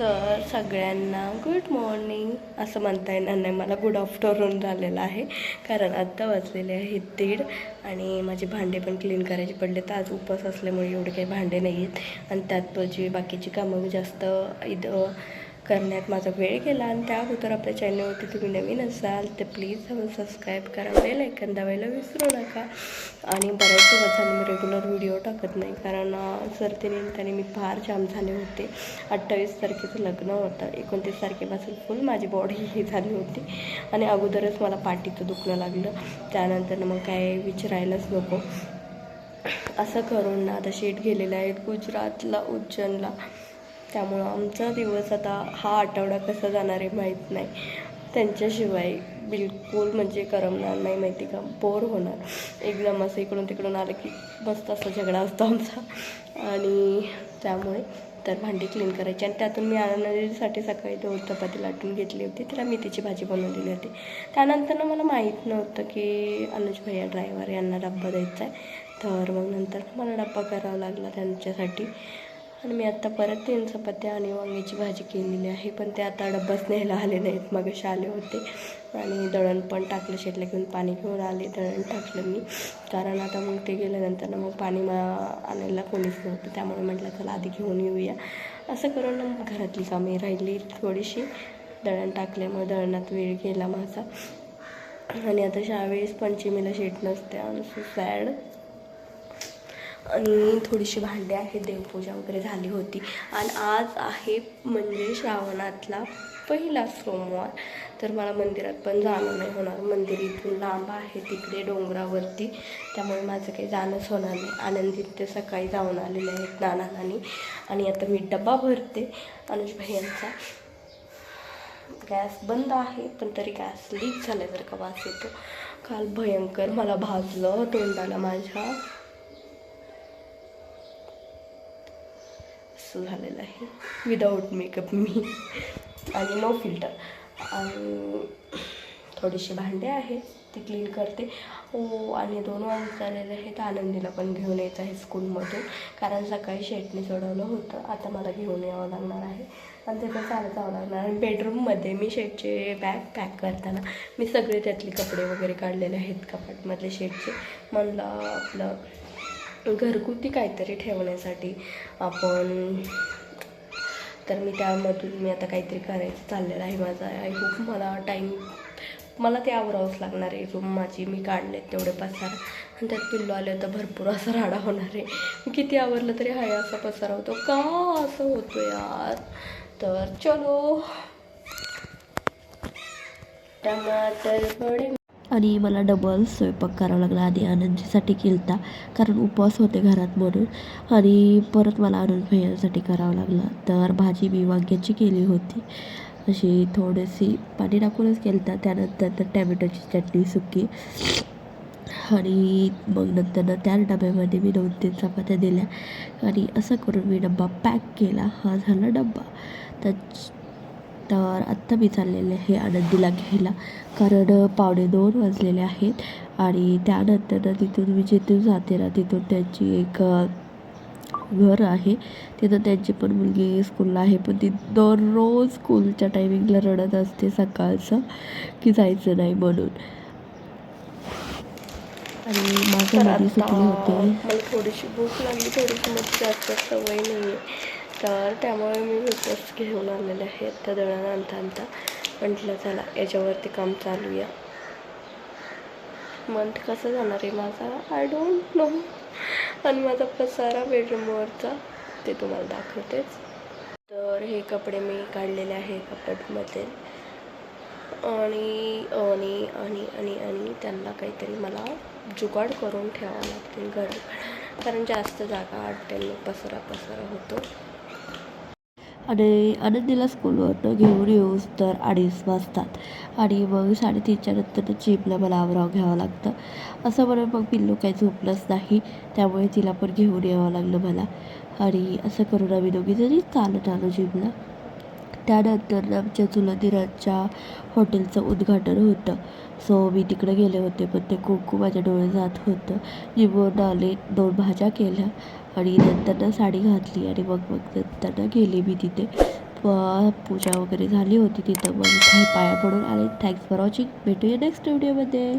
तर सगळ्यांना good morning असं म्हणता येणार नाही. मला गुड आफ्टरनून झालेलं आहे. कारण आत्ता वाजलेले आहेत दीड आणि माझे भांडे पण क्लीन करायचे पडले तर आज उपवास असल्यामुळे एवढे काही भांडे नाही आहेत आणि त्यात जी बाकीची कामं जास्त इथं करण्यात माझा वेळ गेला आणि त्या अगोदर आपल्या चॅनलवरती तुम्ही नवीन असाल तर प्लीज आपण सबस्क्राईब करा बेल ऐकन दाबायला विसरू नका. आणि बऱ्याच दिवसांनी मी रेग्युलर व्हिडिओ टाकत नाही कारण अं, सर्दीनिमित्ताने मी फार जाम झाले होते. अठ्ठावीस तारखेचं लग्न होतं एकोणतीस तारखेपासून फुल माझी बॉडी ही झाली होती. आणि अगोदरच मला पाठीचं दुखणं लागलं. त्यानंतर मग काय विचारायलाच नको. असं करून ना आता शेट गेलेलं आहेत गुजरातला उज्जैनला. त्यामुळं आमचा दिवस आता हा आठवडा कसा जाणार आहे माहीत नाही. त्यांच्याशिवाय बिलकुल म्हणजे करमणार नाही माहिती का? बोर होणार. एकदम असं इकडून तिकडून आलं की मस्त असा झगडा असतो आमचा. आणि त्यामुळे तर भांडी क्लीन करायची. आणि त्यातून मी आनंदीसाठी सकाळी दोन चपाती लाटून घेतली होती. तिला मेथीची भाजी बनवून दिली होती. त्यानंतर ना मला माहीत नव्हतं की अनुज भैया ड्रायव्हर यांना डब्बा द्यायचा आहे. तर मग नंतर मला डब्बा करावा लागला त्यांच्यासाठी. आणि मी आत्ता परत तीन चपात्या आणि वांग्याची भाजी केलेली आहे पण ते आता डब्बाच न्यायला आले नाहीत. मग आले होते. आणि दळण पण टाकलं शेटला घेऊन पाणी घेऊन आले दळण टाकलं मी. कारण आता मग ते गेल्यानंतर ना मग पाणी मा आणायला कोणीच नव्हतं. त्यामुळे म्हटलं चला आधी घेऊन येऊया. असं करून मग घरातली कामे राहिली थोडीशी. दळण टाकल्यामुळे दळणात वेळ गेला माझा. आणि आता शावेळेस पंचमीला शेट नसते. आणि सॅड आणि थोडीशी भांडे आहेत देवपूजा वगैरे झाली होती. आणि आज आहे म्हणजे श्रावणातला पहिला सोमवार. तर मला मंदिरात पण जाणं नाही होणार. मंदिर इथून लांब आहे तिकडे डोंगरावरती. त्यामुळे माझं काही जाणंच होणार नाही. आनंदीत ते सकाळी जाऊन आलेले आहेत नाना नानी आणि आता मी डबा भरते अनुज भैयांचा गॅस बंद आहे पण तरी गॅस लीक झाल्यासारखा वास येतो. काल भयंकर मला भाजलं तोंडाला माझ्या. असं झालेलं आहे. विदाऊट मेकअप मी. आणि नो फिल्टर आणि थोडीशी भांडे आहेत ते क्लीन करते. ओ आणि दोन वाजत झालेले आहेत. आनंदीला पण घेऊन यायचं आहे स्कूलमधून. कारण सकाळी शेटने सोडवलं होतं. आता मला घेऊन यावं लागणार आहे. आणि ते पण चालत जावं लागणार. आणि बेडरूममध्ये मी शेटचे बॅग पॅक करताना मी सगळे त्यातले कपडे वगैरे काढलेले आहेत कपाटमधले शेटचे. म्हणलं आपलं घरगुती काहीतरी ठेवण्यासाठी आपण तर मी त्यामधून मी आता काहीतरी करायचं चाललेलं आहे माझा. आय होप मला टाईम मला ते आवरावंच लागणार आहे. रूम माझी मी काढले तेवढे पसार. आणि त्यात पिल्लू आले तर भरपूर असा राडा होणार आहे. मी किती आवरलं तरी हाय असा पसारा होतो. का असं होतो यार? तर चलो. टमाटर बडे आणि मला डबल स्वयंपाक करावा लागला आधी आनंदजीसाठी केलता कारण उपवास होते घरात म्हणून. आणि परत मला आनंद भैयासाठी करावं लागला. तर भाजी मी वांग्याची केली होती. अशी थोडीशी पाणी टाकूनच केलता. त्यानंतर तर टॅमॅटोची चटणी सुकी. आणि मग नंतर त्या डब्यामध्ये मी दोन तीन चपात्या दिल्या. आणि असं करून मी डब्बा पॅक केला. हा झाला डब्बा. तर तर आत्ता मी चाललेले आहे आनंदीला घ्यायला. कारण पावणे दोन वाजलेले आहेत आणि त्यानंतर ना तिथून मी जिथून जाते ना तिथून त्यांची एक घर आहे. तिथं त्यांची पण मुलगी स्कूलला आहे. पण ती दररोज स्कूलच्या टायमिंगला रडत असते सकाळचं की जायचं नाही म्हणून. आणि माझं तर मध्ये आता सुटले होते. मला थोडीशी भूक लागली थोडीशी मग जास्त सवय नाही आहे तर त्यामुळे मी वेपर्स घेऊन आलेले आहेत. त्या दळण आणता आणता म्हटलं चला याच्यावरती काम चालूया. मंथ कसं जाणार आहे माझा? आय डोंट नो आणि माझा पसारा बेडरूमवरचा ते तुम्हाला दाखवतेच. तर हे कपडे मी काढलेले आहे कपडमध्ये आणि आणि आणि आणि आणि त्यांना काहीतरी मला जुगाड करून ठेवावं लागतील घर. कारण जास्त जागा आटते पसरा पसरा होतो. आणि आनंदीला स्कूलवरनं घेऊन येऊन तर अडीच वाजतात. आणि मग साडेतीनच्या नंतर जिमला मला आवराव घ्यावं लागतं. असं म्हणून मग पिल्लू काही झोपलंच नाही. त्यामुळे तिला पण घेऊन यावं लागलं मला. आणि असं करून आम्ही दोघीजणी चालत आलो जिमला त्यानंतर आमच्या चुलदिराच्या हॉटेलचं उद्घाटन होतं. सो मी तिकडे गेले होते पण ते कुंकू माझ्या डोळे जात होतं. जिमवरून आले दोन भाज्या केल्या. आणि नंतर ना साडी घातली आणि मग मग नंतर ना गेले मी तिथे. प- पूजा वगैरे झाली होती तिथं. मग पाया पडून आले. थँक्स फॉर वॉचिंग भेटूया नेक्स्ट व्हिडिओमध्ये